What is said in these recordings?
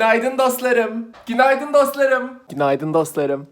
Günaydın dostlarım. Günaydın dostlarım. Günaydın dostlarım.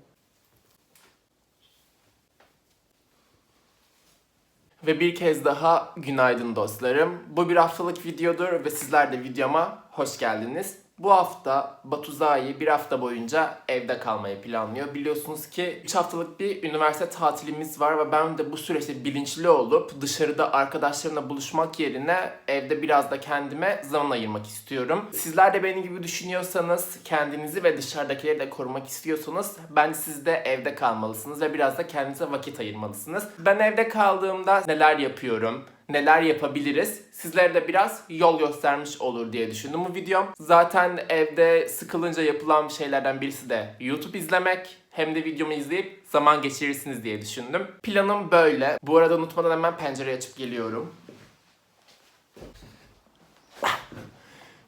Ve bir kez daha günaydın dostlarım. Bu bir haftalık videodur ve sizler de videoma hoş geldiniz. Bu hafta Batu Zayi bir hafta boyunca evde kalmayı planlıyor. Biliyorsunuz ki 3 haftalık bir üniversite tatilimiz var ve ben de bu süreçte bilinçli olup dışarıda arkadaşlarımla buluşmak yerine evde biraz da kendime zaman ayırmak istiyorum. Sizler de benim gibi düşünüyorsanız, kendinizi ve dışarıdakileri de korumak istiyorsanız bence siz de evde kalmalısınız ve biraz da kendinize vakit ayırmalısınız. Ben evde kaldığımda neler yapıyorum? Neler yapabiliriz? Sizlere de biraz yol göstermiş olur diye düşündüm bu videom. Zaten evde sıkılınca yapılan şeylerden birisi de YouTube izlemek. Hem de videomu izleyip zaman geçirirsiniz diye düşündüm. Planım böyle. Bu arada unutmadan hemen pencereyi açıp geliyorum.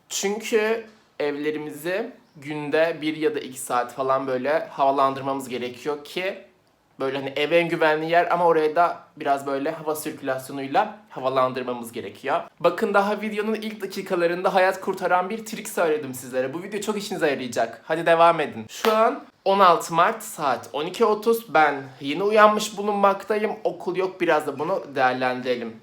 Çünkü evlerimizi günde bir ya da iki saat falan böyle havalandırmamız gerekiyor ki böyle hani ev en güvenli yer ama oraya da biraz böyle hava sirkülasyonuyla havalandırmamız gerekiyor. Bakın daha videonun ilk dakikalarında hayat kurtaran bir trik söyledim sizlere. Bu video çok işinize yarayacak. Hadi devam edin. Şu an 16 Mart saat 12.30. Ben yeni uyanmış bulunmaktayım. Okul yok biraz da bunu değerlendirelim.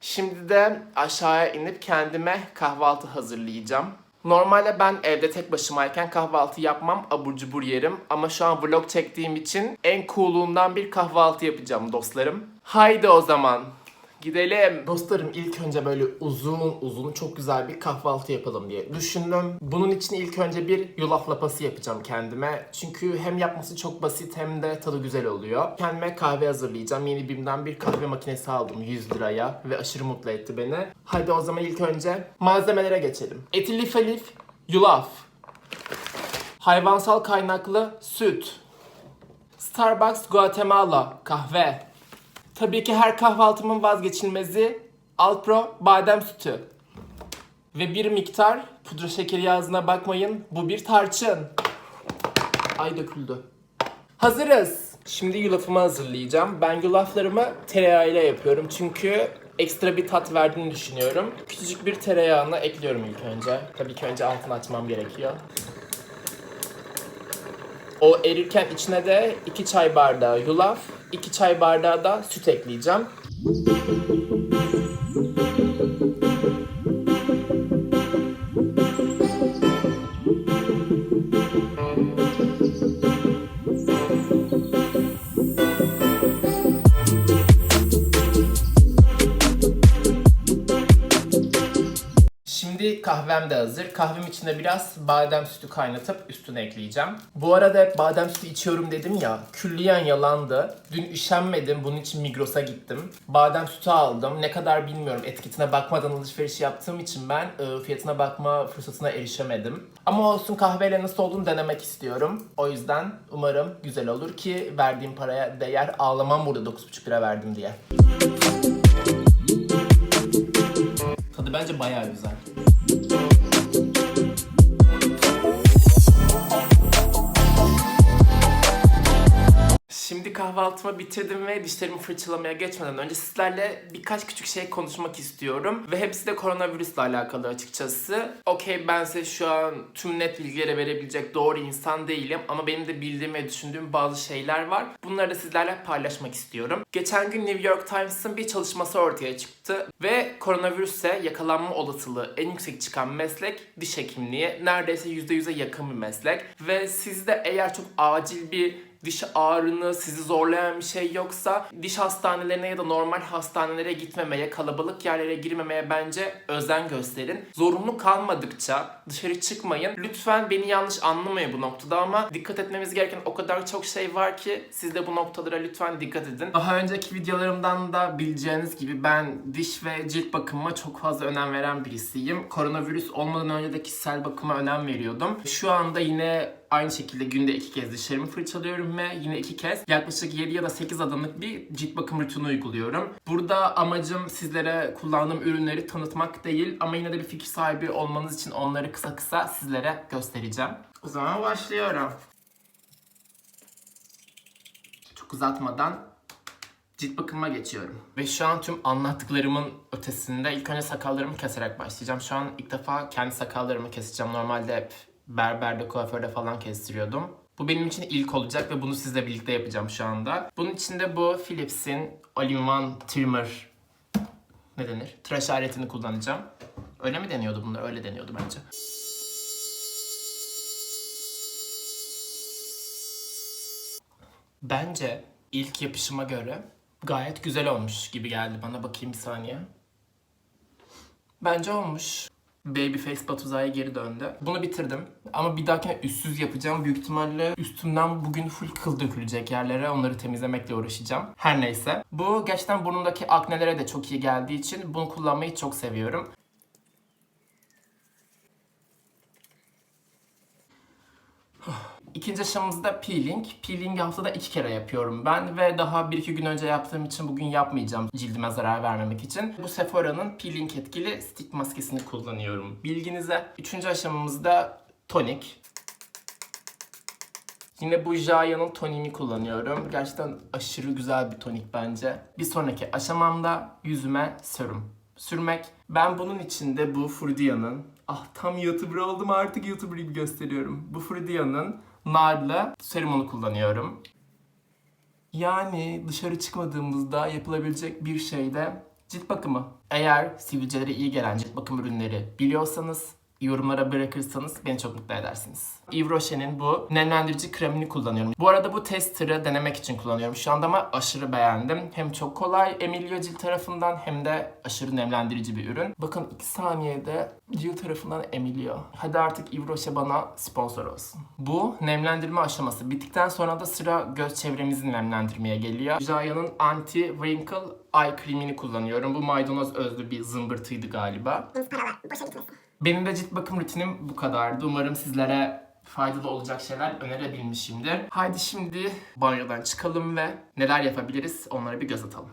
Şimdi de aşağıya inip kendime kahvaltı hazırlayacağım. Normalde ben evde tek başımayken kahvaltı yapmam, abur cubur yerim. Ama şu an vlog çektiğim için en cool'undan bir kahvaltı yapacağım dostlarım. Haydi o zaman. Gidelim. Dostlarım ilk önce böyle uzun uzun çok güzel bir kahvaltı yapalım diye düşündüm. Bunun için ilk önce bir yulaf lapası yapacağım kendime. Çünkü hem yapması çok basit hem de tadı güzel oluyor. Kendime kahve hazırlayacağım. Yeni BİM'den bir kahve makinesi aldım 100 liraya ve aşırı mutlu etti beni. Haydi o zaman ilk önce malzemelere geçelim. Eti lif, yulaf. Hayvansal kaynaklı süt. Starbucks Guatemala kahve. Tabii ki her kahvaltımın vazgeçilmezi Alpro badem sütü. Ve bir miktar pudra şekeri yazdığına bakmayın. Bu bir tarçın. Ay döküldü. Hazırız. Şimdi yulafımı hazırlayacağım. Ben yulaflarımı tereyağıyla yapıyorum. Çünkü ekstra bir tat verdiğini düşünüyorum. Küçücük bir tereyağını ekliyorum ilk önce. Tabii ki önce altını açmam gerekiyor. O erirken içine de 2 çay bardağı yulaf, 2 çay bardağı da süt ekleyeceğim. Kahvem de hazır. Kahvem içine biraz badem sütü kaynatıp üstüne ekleyeceğim. Bu arada hep badem sütü içiyorum dedim ya. Külliyen yalandı. Dün üşenmedim. Bunun için Migros'a gittim. Badem sütü aldım. Ne kadar bilmiyorum. Etiketine bakmadan alışveriş yaptığım için ben e, fiyatına bakma fırsatına erişemedim. Ama olsun kahveyle nasıl olduğunu denemek istiyorum. O yüzden umarım güzel olur ki verdiğim paraya değer. Ağlamam burada 9,5 lira verdim diye. Tadı bence bayağı güzel. Kahvaltımı bitirdim ve dişlerimi fırçalamaya geçmeden önce sizlerle birkaç küçük şey konuşmak istiyorum. Ve hepsi de koronavirüsle alakalı açıkçası. Okey ben size şu an tüm net bilgileri verebilecek doğru insan değilim. Ama benim de bildiğim ve düşündüğüm bazı şeyler var. Bunları da sizlerle paylaşmak istiyorum. Geçen gün New York Times'ın bir çalışması ortaya çıktı. Ve koronavirüse yakalanma olasılığı en yüksek çıkan meslek diş hekimliği. Neredeyse %100'e yakın bir meslek. Ve sizde eğer çok acil bir diş ağrını sizi zorlayan bir şey yoksa diş hastanelerine ya da normal hastanelere gitmemeye, kalabalık yerlere girmemeye bence özen gösterin. Zorunlu kalmadıkça dışarı çıkmayın. Lütfen beni yanlış anlamayın bu noktada ama dikkat etmemiz gereken o kadar çok şey var ki siz de bu noktalara lütfen dikkat edin. Daha önceki videolarımdan da bileceğiniz gibi ben diş ve cilt bakımıma çok fazla önem veren birisiyim. Koronavirüs olmadan önce de kişisel bakıma önem veriyordum. Şu anda yine Aynı şekilde günde iki kez dişlerimi fırçalıyorum ve yine iki kez yaklaşık 7 ya da 8 adımlık bir cilt bakım rutini uyguluyorum. Burada amacım sizlere kullandığım ürünleri tanıtmak değil ama yine de bir fikir sahibi olmanız için onları kısa kısa sizlere göstereceğim. O zaman başlıyorum. Çok uzatmadan cilt bakımıma geçiyorum. Ve şu an tüm anlattıklarımın ötesinde ilk önce sakallarımı keserek başlayacağım. Şu an ilk defa kendi sakallarımı keseceğim. Normalde hep berberde, kuaförde falan kestiriyordum. Bu benim için ilk olacak ve bunu sizle birlikte yapacağım şu anda. Bunun için de bu Philips'in All-in-One Trimmer ne denir? Tıraş aletini kullanacağım. Öyle mi deniyordu bunlar? Öyle deniyordu bence. Bence ilk yapışıma göre gayet güzel olmuş gibi geldi bana. Bakayım bir saniye. Bence olmuş. Babyface Batuzay'a geri döndü. Bunu bitirdim. Ama bir dahakine üstsüz yapacağım. Büyük ihtimalle üstümden bugün full kıl dökülecek yerlere. Onları temizlemekle uğraşacağım. Her neyse. Bu gerçekten burnumdaki aknelere de çok iyi geldiği için bunu kullanmayı çok seviyorum. İkinci aşamamızda peeling. Peeling'i haftada iki kere yapıyorum ben ve daha bir iki gün önce yaptığım için bugün yapmayacağım cildime zarar vermemek için. Bu Sephora'nın peeling etkili stick maskesini kullanıyorum bilginize. Üçüncü aşamamızda tonik. Yine bu Jaya'nın toniğini kullanıyorum. Gerçekten aşırı güzel bir tonik bence. Bir sonraki aşamamda yüzüme serum sürmek. Ben bunun için de bu Frudia'nın ah tam YouTuber oldum artık YouTuber gibi gösteriyorum. Bu Frudia'nın narlı serumunu kullanıyorum. Yani dışarı çıkmadığımızda yapılabilecek bir şey de cilt bakımı. Eğer sivilcelere iyi gelen cilt bakım ürünleri biliyorsanız yorumlara bırakırsanız beni çok mutlu edersiniz. Yves Rocher'in bu nemlendirici kremini kullanıyorum. Bu arada bu tester'ı denemek için kullanıyorum şu anda ama aşırı beğendim. Hem çok kolay emiliyor cilt tarafından hem de aşırı nemlendirici bir ürün. Bakın 2 saniyede cilt tarafından emiliyor. Hadi artık Yves Rocher bana sponsor olsun. Bu nemlendirme aşaması bittikten sonra da sıra göz çevremizi nemlendirmeye geliyor. Jaya'nın Anti Wrinkle Eye Cream'ini kullanıyorum. Bu maydanoz özlü bir zımbırtıydı galiba. Benim de cilt bakım rutinim bu kadardı. Umarım sizlere faydalı olacak şeyler önerebilmişimdir. Haydi şimdi banyodan çıkalım ve neler yapabiliriz onlara bir göz atalım.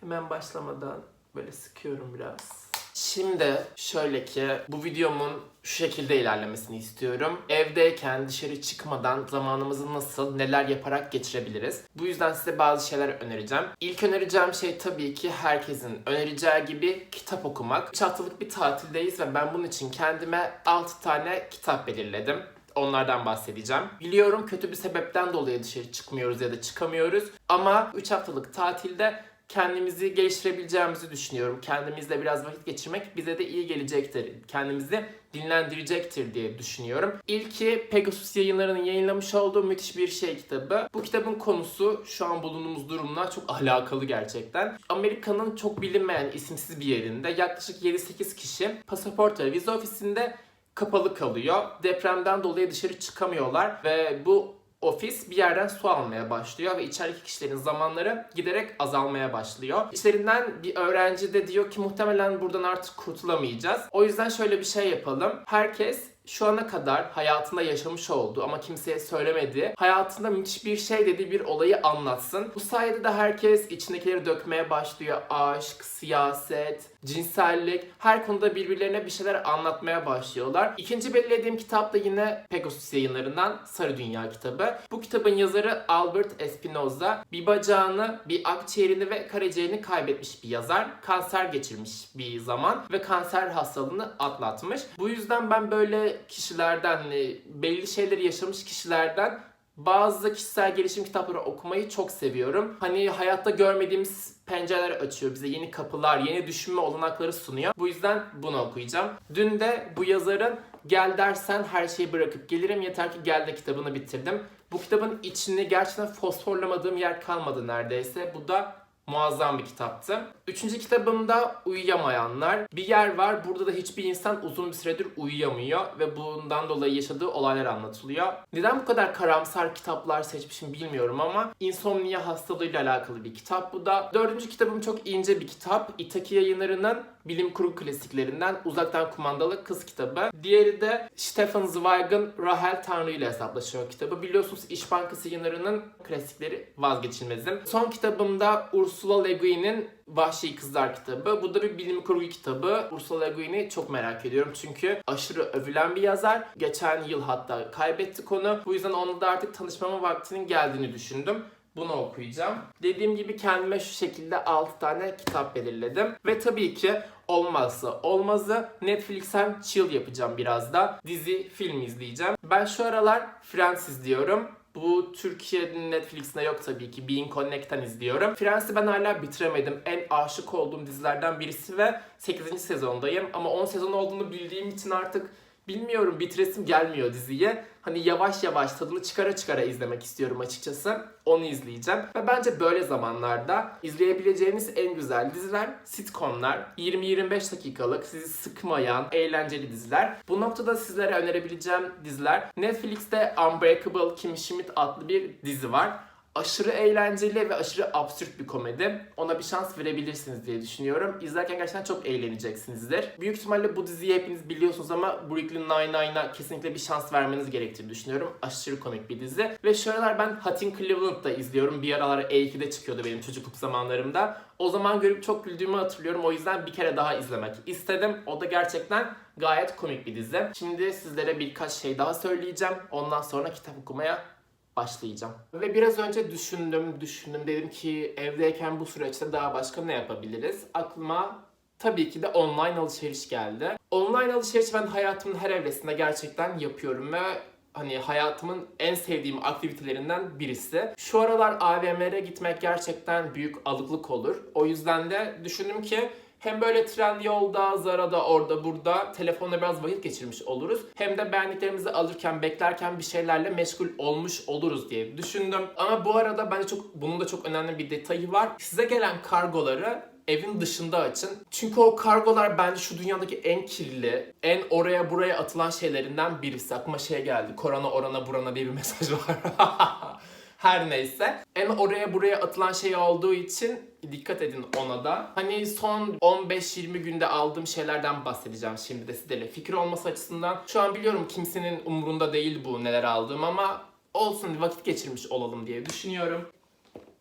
Hemen başlamadan böyle sıkıyorum biraz. Şimdi şöyle ki bu videomun şu şekilde ilerlemesini istiyorum. Evdeyken dışarı çıkmadan zamanımızı nasıl, neler yaparak geçirebiliriz? Bu yüzden size bazı şeyler önereceğim. İlk önereceğim şey tabii ki herkesin önereceği gibi kitap okumak. 3 haftalık bir tatildeyiz ve ben bunun için kendime 6 tane kitap belirledim. Onlardan bahsedeceğim. Biliyorum kötü bir sebepten dolayı dışarı çıkmıyoruz ya da çıkamıyoruz. Ama 3 haftalık tatilde kendimizi geliştirebileceğimizi düşünüyorum. Kendimizle biraz vakit geçirmek bize de iyi gelecektir. Kendimizi dinlendirecektir diye düşünüyorum. İlki Pegasus yayınlarının yayınlamış olduğu müthiş bir şey kitabı. Bu kitabın konusu şu an bulunduğumuz durumla çok alakalı gerçekten. Amerika'nın çok bilinmeyen isimsiz bir yerinde yaklaşık 7-8 kişi pasaport ve vize ofisinde kapalı kalıyor. Depremden dolayı dışarı çıkamıyorlar ve bu ofis bir yerden su almaya başlıyor ve içerideki kişilerin zamanları giderek azalmaya başlıyor. İçlerinden bir öğrenci de diyor ki muhtemelen buradan artık kurtulamayacağız. O yüzden şöyle bir şey yapalım. Herkes şu ana kadar hayatında yaşamış olduğu ama kimseye söylemediği, hayatında müthiş bir şey dediği bir olayı anlatsın. Bu sayede de herkes içindekileri dökmeye başlıyor. Aşk, siyaset, cinsellik, her konuda birbirlerine bir şeyler anlatmaya başlıyorlar. İkinci belirlediğim kitap da yine Pegasus yayınlarından Sarı Dünya kitabı. Bu kitabın yazarı Albert Espinoza bir bacağını, bir akciğerini ve karaciğerini kaybetmiş bir yazar. Kanser geçirmiş bir zaman ve kanser hastalığını atlatmış. Bu yüzden ben böyle kişilerden, belli şeyleri yaşamış kişilerden bazı kişisel gelişim kitapları okumayı çok seviyorum. Hani hayatta görmediğimiz pencereler açıyor bize, yeni kapılar, yeni düşünme olanakları sunuyor. Bu yüzden bunu okuyacağım. Dün de bu yazarın Gel dersen her şeyi bırakıp gelirim yeter ki gel de kitabını bitirdim. Bu kitabın içini gerçekten fosforlamadığım yer kalmadı neredeyse. Bu da muazzam bir kitaptı. Üçüncü kitabımda Uyuyamayanlar. Bir yer var burada da hiçbir insan uzun bir süredir uyuyamıyor ve bundan dolayı yaşadığı olaylar anlatılıyor. Neden bu kadar karamsar kitaplar seçmişim bilmiyorum ama insomnia hastalığıyla alakalı bir kitap bu da. Dördüncü kitabım çok ince bir kitap. Itaki yayınlarının bilim kurgu klasiklerinden Uzaktan Kumandalı Kız kitabı. Diğeri de Stefan Zweig'ın Rahel Tanrı ile hesaplaşıyor kitabı. Biliyorsunuz İş Bankası yayınlarının klasikleri vazgeçilmezim. Son kitabımda Ursula Le Guin'in Vahşi Kızlar kitabı. Bu da bir bilim kurgu kitabı. Ursula Le Guin'i çok merak ediyorum çünkü aşırı övülen bir yazar. Geçen yıl hatta kaybettik onu. Bu yüzden onunla da artık tanışmama vaktinin geldiğini düşündüm. Bunu okuyacağım. Dediğim gibi kendime şu şekilde 6 tane kitap belirledim. Ve tabii ki olmazsa olmazı Netflix'ten chill yapacağım biraz da. Dizi, film izleyeceğim. Ben şu aralar Friends izliyorum. Bu Türkiye'nin Netflix'inde yok tabii ki. Being Connect'ten izliyorum. Friends'i ben hala bitiremedim. En aşık olduğum dizilerden birisi ve 8. sezondayım. Ama 10 sezon olduğunu bildiğim için artık bilmiyorum bitiresim gelmiyor diziye. Hani yavaş yavaş tadını çıkara çıkara izlemek istiyorum açıkçası. Onu izleyeceğim. Ve bence böyle zamanlarda izleyebileceğiniz en güzel diziler sitcomlar. 20-25 dakikalık, sizi sıkmayan, eğlenceli diziler. Bu noktada sizlere önerebileceğim diziler Netflix'te Unbreakable Kimmy Schmidt adlı bir dizi var aşırı eğlenceli ve aşırı absürt bir komedi. Ona bir şans verebilirsiniz diye düşünüyorum. İzlerken gerçekten çok eğleneceksinizdir. Büyük ihtimalle bu diziyi hepiniz biliyorsunuz ama Brooklyn Nine-Nine'a kesinlikle bir şans vermeniz gerektiğini düşünüyorum. Aşırı komik bir dizi. Ve şu aralar ben Hot in Cleveland'da izliyorum. Bir aralar E2'de çıkıyordu benim çocukluk zamanlarımda. O zaman görüp çok güldüğümü hatırlıyorum. O yüzden bir kere daha izlemek istedim. O da gerçekten gayet komik bir dizi. Şimdi sizlere birkaç şey daha söyleyeceğim. Ondan sonra kitap okumaya başlayacağım. Ve biraz önce düşündüm, düşündüm. Dedim ki evdeyken bu süreçte daha başka ne yapabiliriz? Aklıma tabii ki de online alışveriş geldi. Online alışveriş ben hayatımın her evresinde gerçekten yapıyorum ve hani hayatımın en sevdiğim aktivitelerinden birisi. Şu aralar AVM'lere gitmek gerçekten büyük alıklık olur. O yüzden de düşündüm ki hem böyle Trendyol'da, Zara'da, orada, burada telefonla biraz vakit geçirmiş oluruz. Hem de beğendiklerimizi alırken, beklerken bir şeylerle meşgul olmuş oluruz diye düşündüm. Ama bu arada bence çok bunun da çok önemli bir detayı var. Size gelen kargoları evin dışında açın. Çünkü o kargolar bence şu dünyadaki en kirli, en oraya buraya atılan şeylerinden birisi. Aklıma şey geldi. Korona orana burana diye bir mesaj var. Her neyse. En oraya buraya atılan şey olduğu için dikkat edin ona da. Hani son 15-20 günde aldığım şeylerden bahsedeceğim şimdi de sizlerle. Fikir olması açısından. Şu an biliyorum kimsenin umurunda değil bu neler aldığım ama olsun vakit geçirmiş olalım diye düşünüyorum.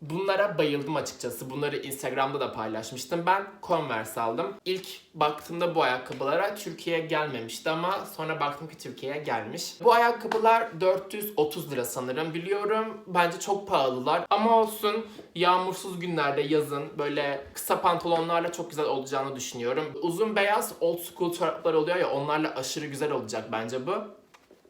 Bunlara bayıldım açıkçası. Bunları Instagram'da da paylaşmıştım. Ben Converse aldım. İlk baktığımda bu ayakkabılara Türkiye'ye gelmemişti ama sonra baktım ki Türkiye'ye gelmiş. Bu ayakkabılar 430 lira sanırım. Biliyorum bence çok pahalılar ama olsun yağmursuz günlerde yazın böyle kısa pantolonlarla çok güzel olacağını düşünüyorum. Uzun beyaz old school çoraplar oluyor ya onlarla aşırı güzel olacak bence bu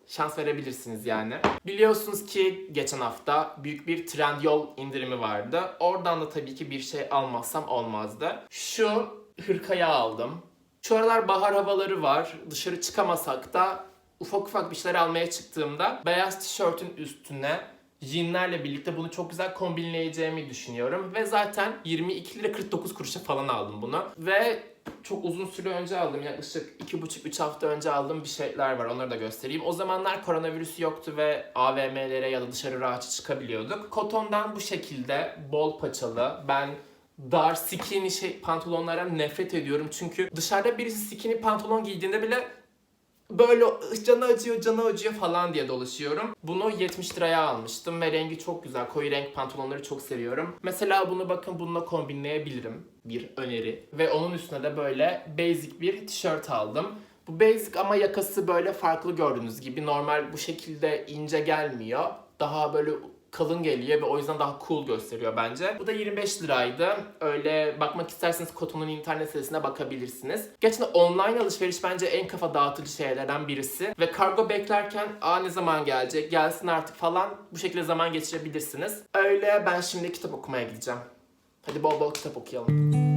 şans verebilirsiniz yani. Biliyorsunuz ki geçen hafta büyük bir Trendyol indirimi vardı. Oradan da tabii ki bir şey almazsam olmazdı. Şu hırkayı aldım. Şu aralar bahar havaları var. Dışarı çıkamasak da ufak ufak bir şeyler almaya çıktığımda beyaz tişörtün üstüne jeanlerle birlikte bunu çok güzel kombinleyeceğimi düşünüyorum. Ve zaten 22 lira 49 kuruşa falan aldım bunu. Ve çok uzun süre önce aldım. Yaklaşık 2,5-3 hafta önce aldığım bir şeyler var. Onları da göstereyim. O zamanlar koronavirüs yoktu ve AVM'lere ya da dışarı rahatça çıkabiliyorduk. Kotondan bu şekilde bol paçalı. Ben dar skinny şey pantolonlara nefret ediyorum. Çünkü dışarıda birisi skinny pantolon giydiğinde bile böyle canı acıyor canı acıyor falan diye dolaşıyorum. Bunu 70 liraya almıştım ve rengi çok güzel. Koyu renk pantolonları çok seviyorum. Mesela bunu bakın bununla kombinleyebilirim. Bir öneri. Ve onun üstüne de böyle basic bir tişört aldım. Bu basic ama yakası böyle farklı gördüğünüz gibi. Normal bu şekilde ince gelmiyor. Daha böyle kalın geliyor ve o yüzden daha cool gösteriyor bence. Bu da 25 liraydı. Öyle bakmak isterseniz Koton'un internet sitesine bakabilirsiniz. Gerçekten online alışveriş bence en kafa dağıtıcı şeylerden birisi. Ve kargo beklerken aa ne zaman gelecek, gelsin artık falan bu şekilde zaman geçirebilirsiniz. Öyle ben şimdi kitap okumaya gideceğim. Hadi bol bol kitap okuyalım.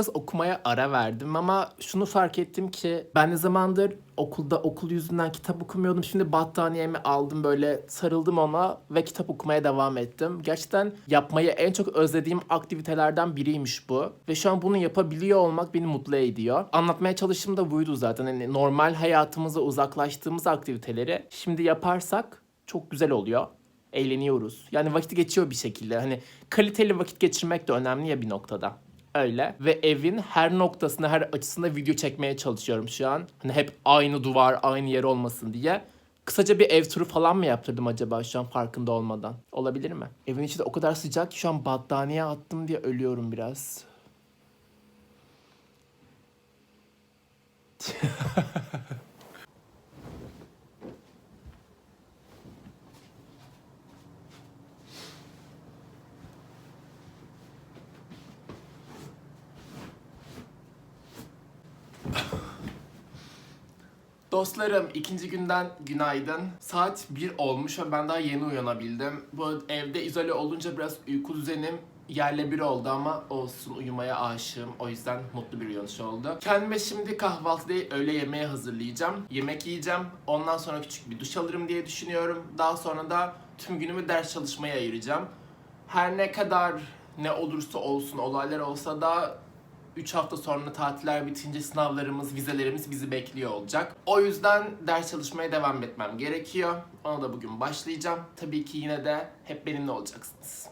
Biraz okumaya ara verdim ama şunu fark ettim ki ben ne zamandır okulda okul yüzünden kitap okumuyordum. Şimdi battaniyemi aldım böyle sarıldım ona ve kitap okumaya devam ettim. Gerçekten yapmayı en çok özlediğim aktivitelerden biriymiş bu. Ve şu an bunu yapabiliyor olmak beni mutlu ediyor. Anlatmaya çalıştığım da buydu zaten. Hani normal hayatımıza uzaklaştığımız aktiviteleri şimdi yaparsak çok güzel oluyor eğleniyoruz. Yani vakit geçiyor bir şekilde. Hani kaliteli vakit geçirmek de önemli ya bir noktada. Öyle. Ve evin her noktasında, her açısında video çekmeye çalışıyorum şu an. Hani hep aynı duvar, aynı yer olmasın diye. Kısaca bir ev turu falan mı yaptırdım acaba şu an farkında olmadan? Olabilir mi? Evin içi de o kadar sıcak ki şu an battaniye attım diye ölüyorum biraz. Dostlarım ikinci günden günaydın. Saat 1 olmuş ve ben daha yeni uyanabildim. Bu evde izole olunca biraz uyku düzenim yerle bir oldu ama olsun uyumaya aşığım. O yüzden mutlu bir uyanış oldu. Kendime şimdi kahvaltı değil öğle yemeği hazırlayacağım. Yemek yiyeceğim. Ondan sonra küçük bir duş alırım diye düşünüyorum. Daha sonra da tüm günümü ders çalışmaya ayıracağım. Her ne kadar ne olursa olsun olaylar olsa da 3 hafta sonra tatiller bitince sınavlarımız, vizelerimiz bizi bekliyor olacak. O yüzden ders çalışmaya devam etmem gerekiyor. Ona da bugün başlayacağım. Tabii ki yine de hep benimle olacaksınız.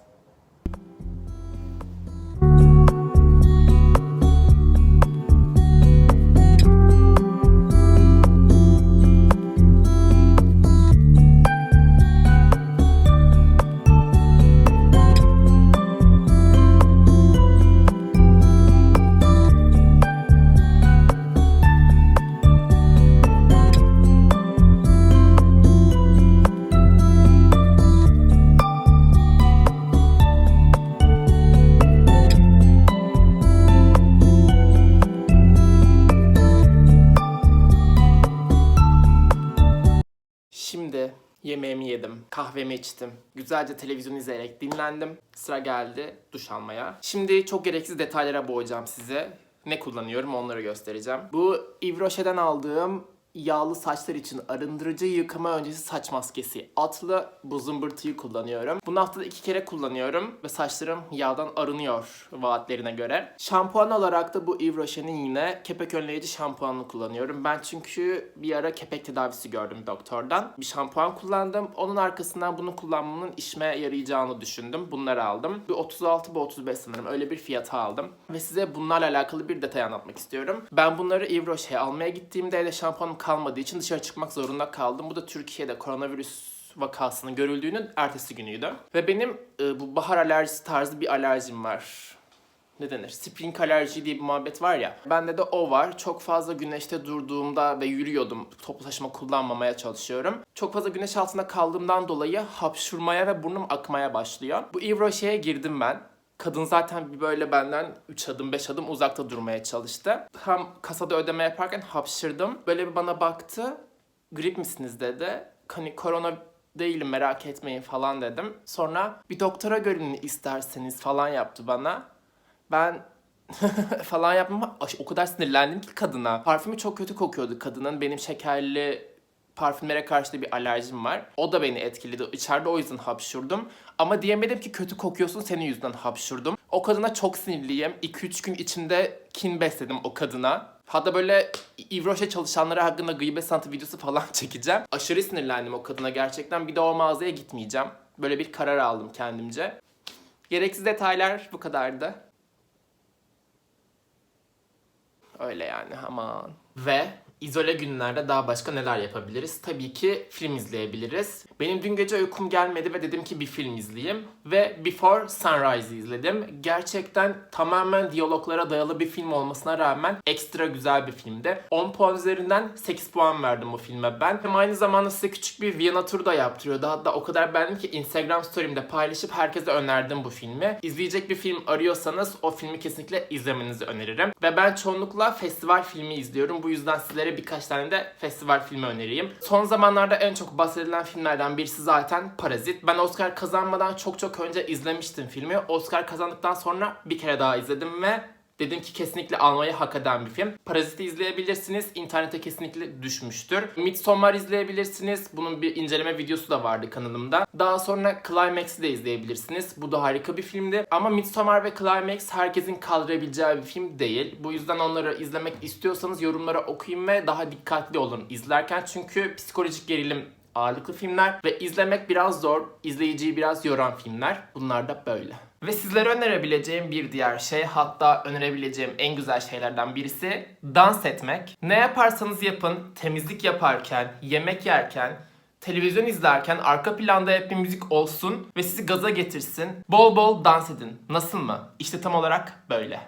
Kahvemi içtim, güzelce televizyon izleyerek dinlendim. Sıra geldi duş almaya. Şimdi çok gereksiz detaylara boğacağım size. Ne kullanıyorum onları göstereceğim. Bu Yves Rocher'den aldığım yağlı saçlar için arındırıcı yıkama öncesi saç maskesi. Atlı bu zımbırtıyı kullanıyorum. Bunu haftada iki kere kullanıyorum ve saçlarım yağdan arınıyor vaatlerine göre. Şampuan olarak da bu Yves Rocher'in yine kepek önleyici şampuanını kullanıyorum. Ben çünkü bir ara kepek tedavisi gördüm doktordan. Bir şampuan kullandım. Onun arkasından bunu kullanmanın işime yarayacağını düşündüm. Bunları aldım. Bu 36 bu 35 sanırım öyle bir fiyata aldım. Ve size bunlarla alakalı bir detay anlatmak istiyorum. Ben bunları Yves Rocher'e almaya gittiğimde evde şampuanım kalmadığı için dışarı çıkmak zorunda kaldım. Bu da Türkiye'de koronavirüs vakasının görüldüğünün ertesi günüydü. Ve benim e, bu bahar alerjisi tarzı bir alerjim var ne denir? Spring alerji diye bir muhabbet var ya. Bende de o var. Çok fazla güneşte durduğumda ve yürüyordum. Toplu taşıma kullanmamaya çalışıyorum. Çok fazla güneş altında kaldığımdan dolayı hapşurmaya ve burnum akmaya başlıyor. Bu Rocher'e girdim ben. Kadın zaten bir böyle benden 3 adım 5 adım uzakta durmaya çalıştı. Tam kasada ödeme yaparken hapşırdım. Böyle bir bana baktı. Grip misiniz dedi. Hani korona değilim merak etmeyin falan dedim. Sonra bir doktora görün isterseniz falan yaptı bana. Ben falan yapmama o kadar sinirlendim ki kadına. Parfümü çok kötü kokuyordu kadının. Benim şekerli parfümlere karşı da bir alerjim var. O da beni etkiledi. İçeride o yüzden hapşurdum. Ama diyemedim ki kötü kokuyorsun senin yüzünden hapşurdum. O kadına çok sinirliyim. 2-3 gün içinde kin besledim o kadına. Hatta böyle Rocher çalışanları hakkında gıybet sanatı videosu falan çekeceğim. Aşırı sinirlendim o kadına gerçekten. Bir de o mağazaya gitmeyeceğim. Böyle bir karar aldım kendimce. Gereksiz detaylar bu kadardı. Öyle yani aman. Ve izole günlerde daha başka neler yapabiliriz? Tabii ki film izleyebiliriz. Benim dün gece uykum gelmedi ve dedim ki bir film izleyeyim. Ve Before Sunrise'ı izledim. Gerçekten tamamen diyaloglara dayalı bir film olmasına rağmen ekstra güzel bir filmdi. 10 puan üzerinden 8 puan verdim bu filme ben. Hem aynı zamanda size küçük bir Viyana turu da yaptırıyordu. Hatta o kadar beğendim ki Instagram story'imde paylaşıp herkese önerdim bu filmi. İzleyecek bir film arıyorsanız o filmi kesinlikle izlemenizi öneririm. Ve ben çoğunlukla festival filmi izliyorum. Bu yüzden sizlere birkaç tane de festival filmi önereyim. Son zamanlarda en çok bahsedilen filmlerden birisi zaten Parazit. Ben Oscar kazanmadan çok çok önce izlemiştim filmi. Oscar kazandıktan sonra bir kere daha izledim ve Dedim ki kesinlikle almayı hak eden bir film. Parazit'i izleyebilirsiniz. İnternete kesinlikle düşmüştür. Midsommar izleyebilirsiniz. Bunun bir inceleme videosu da vardı kanalımda. Daha sonra Climax'i de izleyebilirsiniz. Bu da harika bir filmdi. Ama Midsommar ve Climax herkesin kaldırabileceği bir film değil. Bu yüzden onları izlemek istiyorsanız yorumlara okuyun ve daha dikkatli olun izlerken. Çünkü psikolojik gerilim ağırlıklı filmler ve izlemek biraz zor, izleyiciyi biraz yoran filmler. Bunlar da böyle. Ve sizlere önerebileceğim bir diğer şey hatta önerebileceğim en güzel şeylerden birisi dans etmek. Ne yaparsanız yapın temizlik yaparken, yemek yerken, televizyon izlerken arka planda hep bir müzik olsun ve sizi gaza getirsin. Bol bol dans edin. Nasıl mı? İşte tam olarak böyle.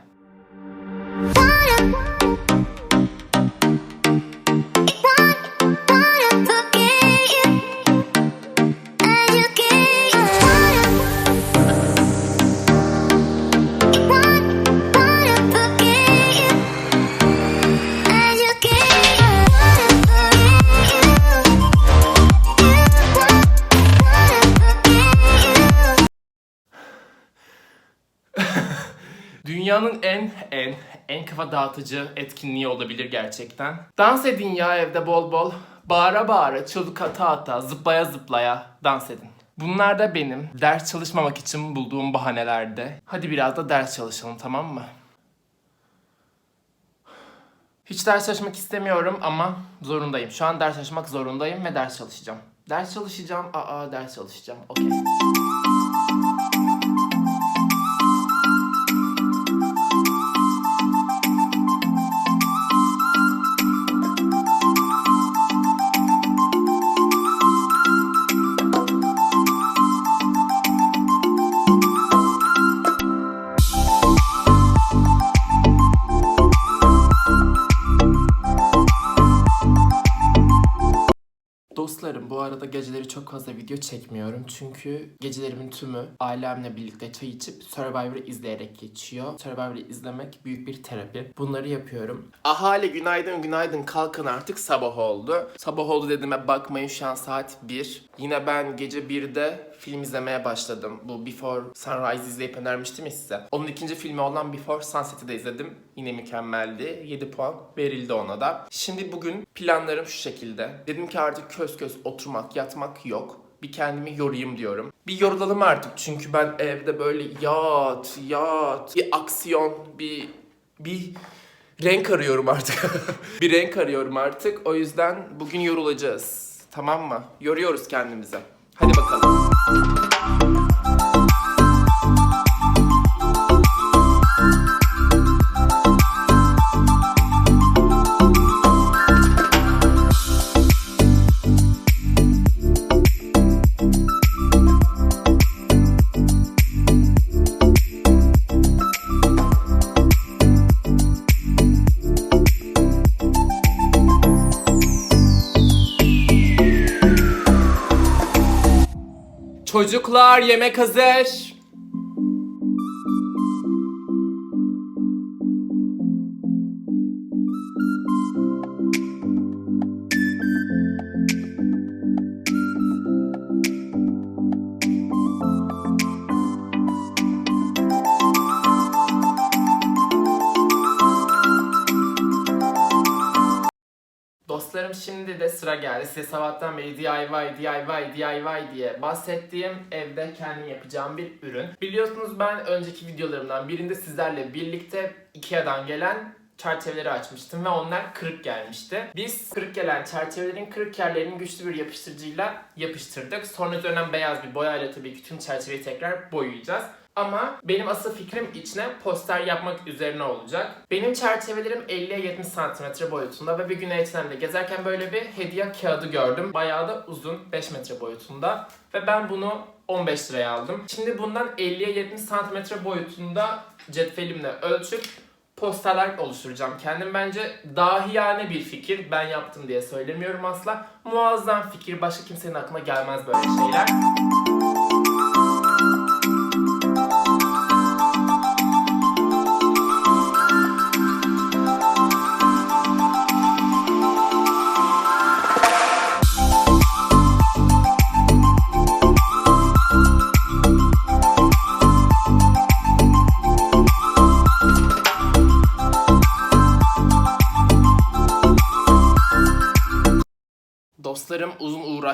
Dünyanın en en en kafa dağıtıcı etkinliği olabilir gerçekten. Dans edin ya evde bol bol. Bağıra bağıra, çığlık ata ata, zıplaya zıplaya dans edin. Bunlar da benim ders çalışmamak için bulduğum bahanelerde. Hadi biraz da ders çalışalım tamam mı? Hiç ders çalışmak istemiyorum ama zorundayım. Şu an ders çalışmak zorundayım ve ders çalışacağım. Ders çalışacağım. Aa ders çalışacağım. Okey. Dostlarım bu arada geceleri çok fazla video çekmiyorum çünkü gecelerimin tümü ailemle birlikte çay içip Survivor'ı izleyerek geçiyor. Survivor'ı izlemek büyük bir terapi. Bunları yapıyorum. Ahali günaydın günaydın kalkın artık sabah oldu. Sabah oldu dediğime bakmayın şu an saat 1. Yine ben gece 1'de film izlemeye başladım. Bu Before Sunrise izleyip önermiştim ya size. Onun ikinci filmi olan Before Sunset'i de izledim. Yine mükemmeldi. 7 puan verildi ona da. Şimdi bugün planlarım şu şekilde. Dedim ki artık köz köz oturmak, yatmak yok. Bir kendimi yorayım diyorum. Bir yorulalım artık çünkü ben evde böyle yat, yat, bir aksiyon, bir bir renk arıyorum artık. bir renk arıyorum artık. O yüzden bugün yorulacağız. Tamam mı? Yoruyoruz kendimize. Hadi bakalım. Çocuklar yemek hazır. Dostlarım şimdi de sıra geldi. Size sabahtan beri DIY, DIY, DIY diye bahsettiğim evde kendim yapacağım bir ürün. Biliyorsunuz ben önceki videolarımdan birinde sizlerle birlikte Ikea'dan gelen çerçeveleri açmıştım ve onlar kırık gelmişti. Biz kırık gelen çerçevelerin kırık yerlerini güçlü bir yapıştırıcıyla yapıştırdık. Sonra üzerinden beyaz bir boyayla tabii ki tüm çerçeveyi tekrar boyayacağız. Ama benim asıl fikrim içine poster yapmak üzerine olacak. Benim çerçevelerim 50'ye 70 cm boyutunda ve bir gün H&M'de gezerken böyle bir hediye kağıdı gördüm. Bayağı da uzun 5 metre boyutunda. Ve ben bunu 15 liraya aldım. Şimdi bundan 50'ye 70 cm boyutunda cetvelimle ölçüp posterler oluşturacağım. Kendim bence dahiyane bir fikir. Ben yaptım diye söylemiyorum asla. Muazzam fikir. Başka kimsenin aklına gelmez böyle şeyler.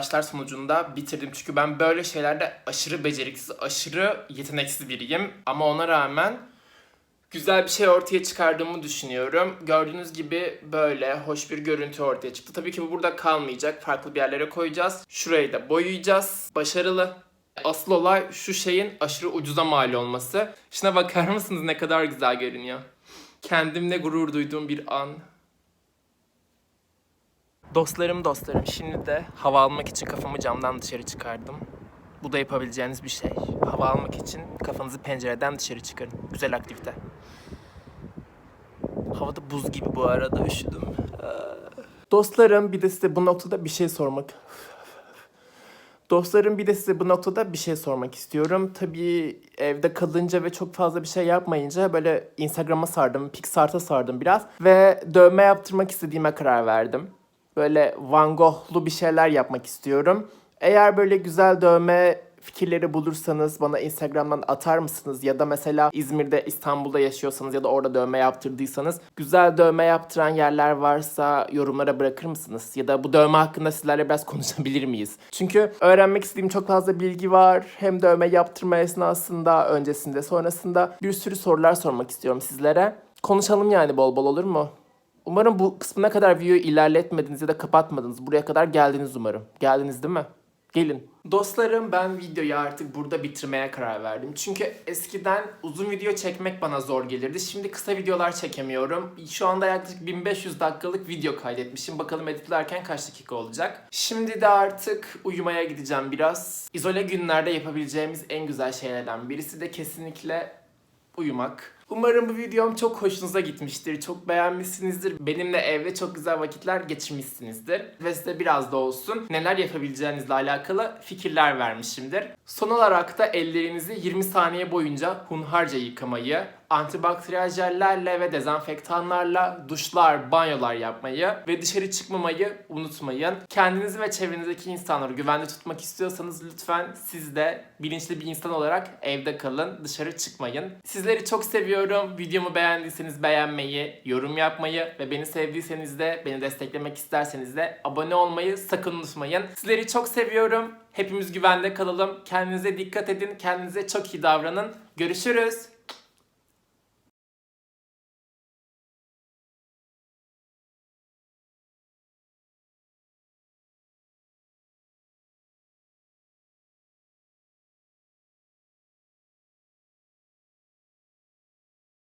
Uğraşlar sonucunda bitirdim. Çünkü ben böyle şeylerde aşırı beceriksiz, aşırı yeteneksiz biriyim. Ama ona rağmen güzel bir şey ortaya çıkardığımı düşünüyorum. Gördüğünüz gibi böyle hoş bir görüntü ortaya çıktı. Tabii ki bu burada kalmayacak. Farklı bir yerlere koyacağız. Şurayı da boyayacağız. Başarılı. Asıl olay şu şeyin aşırı ucuza mal olması. Şuna bakar mısınız ne kadar güzel görünüyor. Kendimle gurur duyduğum bir an. Dostlarım dostlarım şimdi de hava almak için kafamı camdan dışarı çıkardım. Bu da yapabileceğiniz bir şey. Hava almak için kafanızı pencereden dışarı çıkarın. Güzel aktivite. Havada buz gibi bu arada üşüdüm. Ee, Dostlarım bir de size bu noktada bir şey sormak. Dostlarım bir de size bu noktada bir şey sormak istiyorum. Tabii evde kalınca ve çok fazla bir şey yapmayınca böyle Instagram'a sardım, Pixart'a sardım biraz. Ve dövme yaptırmak istediğime karar verdim. Böyle Van Gogh'lu bir şeyler yapmak istiyorum. Eğer böyle güzel dövme fikirleri bulursanız bana Instagram'dan atar mısınız? Ya da mesela İzmir'de, İstanbul'da yaşıyorsanız ya da orada dövme yaptırdıysanız güzel dövme yaptıran yerler varsa yorumlara bırakır mısınız? Ya da bu dövme hakkında sizlerle biraz konuşabilir miyiz? Çünkü öğrenmek istediğim çok fazla bilgi var. Hem dövme yaptırma esnasında, öncesinde, sonrasında bir sürü sorular sormak istiyorum sizlere. Konuşalım yani bol bol olur mu? Umarım bu kısmına kadar videoyu ilerletmediniz ya da kapatmadınız. Buraya kadar geldiniz umarım. Geldiniz değil mi? Gelin. Dostlarım ben videoyu artık burada bitirmeye karar verdim. Çünkü eskiden uzun video çekmek bana zor gelirdi. Şimdi kısa videolar çekemiyorum. Şu anda yaklaşık 1500 dakikalık video kaydetmişim. Bakalım editlerken kaç dakika olacak. Şimdi de artık uyumaya gideceğim biraz. İzole günlerde yapabileceğimiz en güzel şeylerden birisi de kesinlikle uyumak. Umarım bu videom çok hoşunuza gitmiştir. Çok beğenmişsinizdir. Benimle evde çok güzel vakitler geçirmişsinizdir. Ve size biraz da olsun neler yapabileceğinizle alakalı fikirler vermişimdir. Son olarak da ellerinizi 20 saniye boyunca hunharca yıkamayı, antibakteriyel jellerle ve dezenfektanlarla duşlar, banyolar yapmayı ve dışarı çıkmamayı unutmayın. Kendinizi ve çevrenizdeki insanları güvende tutmak istiyorsanız lütfen siz de bilinçli bir insan olarak evde kalın, dışarı çıkmayın. Sizleri çok seviyorum. Videomu beğendiyseniz beğenmeyi, yorum yapmayı ve beni sevdiyseniz de beni desteklemek isterseniz de abone olmayı sakın unutmayın. Sizleri çok seviyorum. Hepimiz güvende kalalım. Kendinize dikkat edin. Kendinize çok iyi davranın. Görüşürüz.